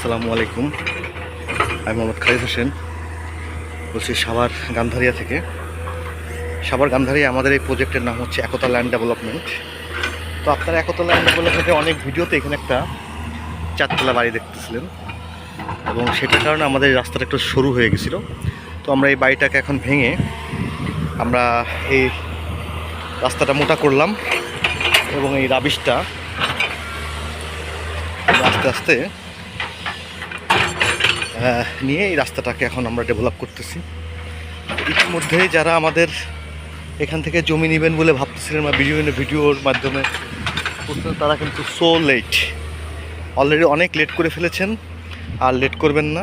আসসালামু আলাইকুম। আমি মোহাম্মদ খালিদ হোসেন। বলছি সাভার গান্ধারিয়া থেকে। সাভার গান্ধারিয়া আমাদের এই প্রজেক্টের নাম হচ্ছে একতা ল্যান্ড ডেভেলপমেন্ট। তো আপনারা একতা ল্যান্ড ডেভেলপমেন্টে অনেক ভিডিওতে এখানে একটা চারতলা বাড়ি দেখতেছিলেন। এবং সেটার কারণে আমাদের রাস্তাটা একটু সরু হয়ে গেছিল। তো আমরা এই বাড়িটাকে এখন ভেঙে আমরা এই রাস্তাটা মোটা করলাম এবং এই রাবিশটা আস্তে আস্তে নিয়ে এই রাস্তাটাকে এখন আমরা ডেভেলপ করতেছি। ইতিমধ্যে যারা আমাদের এখান থেকে জমি নেবেন বলে ভাবতেছিলেন বা বিভিন্ন ভিডিওর মাধ্যমে করতেছেন, তারা কিন্তু সো লেট অলরেডি অনেক লেট করে ফেলেছেন আর লেট করবেন না।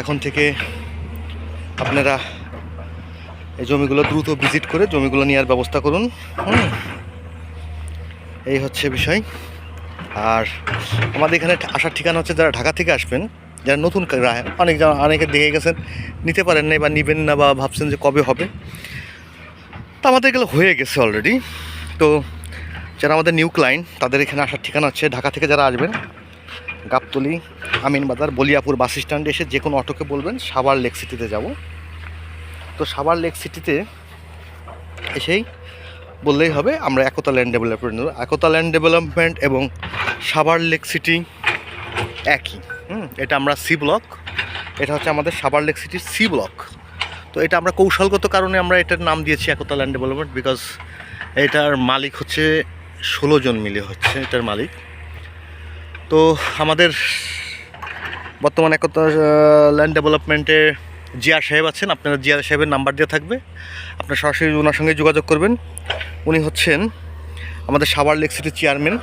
এখন থেকে আপনারা এই জমিগুলো দ্রুত ভিজিট করে জমিগুলো নেওয়ার ব্যবস্থা করুন। এই হচ্ছে বিষয়। আর আমাদের এখানে আসার ঠিকানা হচ্ছে যারা ঢাকা থেকে আসবেন যারা নতুন গ্রাহক অনেক অনেকে দেখে গেছেন, নিতে পারেন না বা নেবেন না বা ভাবছেন যে কবে হবে। তো আমাদের এগুলো হয়ে গেছে অলরেডি তো যারা আমাদের নিউ ক্লায়েন্ট তাদের এখানে আসার ঠিকানা হচ্ছে ঢাকা থেকে যারা আসবেন, গাবতলি, আমিনবাজার, বলিয়াপুর বাস স্ট্যান্ডে এসে যে কোনো অটোকে বলবেন, সাভার লেক সিটিতে যাব। তো সাভার লেক সিটিতে এসেই বললেই হবে, আমরা Ekota land development. Ekota land development এবং সাভার লেক সিটি একই। হুম, এটা আমরা সি ব্লক এটা হচ্ছে আমাদের সাবার লেক সিটির সি ব্লক তো এটা আমরা কৌশলগত কারণে আমরা এটার নাম দিয়েছি একতা ল্যান্ড ডেভেলপমেন্ট বিকজ এটার মালিক হচ্ছে ষোলো জন মিলে হচ্ছে এটার মালিক। তো আমাদের বর্তমানে একতা ল্যান্ড ডেভেলপমেন্টে জিয়ার সাহেব আছেন, আপনারা জিয়ার সাহেবের নাম্বার দেওয়া থাকবে। আপনার সরাসরি ওনার সঙ্গে যোগাযোগ করবেন। উনি হচ্ছেন আমাদের সাবার লেক সিটির চেয়ারম্যান।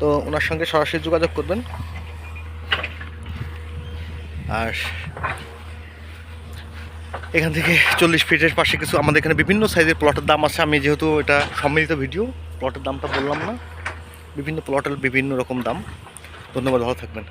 তো ওনার সঙ্গে সরাসরি যোগাযোগ করবেন। আর এখান থেকে চল্লিশ ফিটের পাশে কিছু আমাদের এখানে বিভিন্ন সাইজের প্লটের দাম আছে। আমি যেহেতু এটা সম্মিলিত ভিডিও, প্লটের দামটা বললাম না। বিভিন্ন প্লটের বিভিন্ন রকম দাম। ধন্যবাদ, ভালো থাকবেন।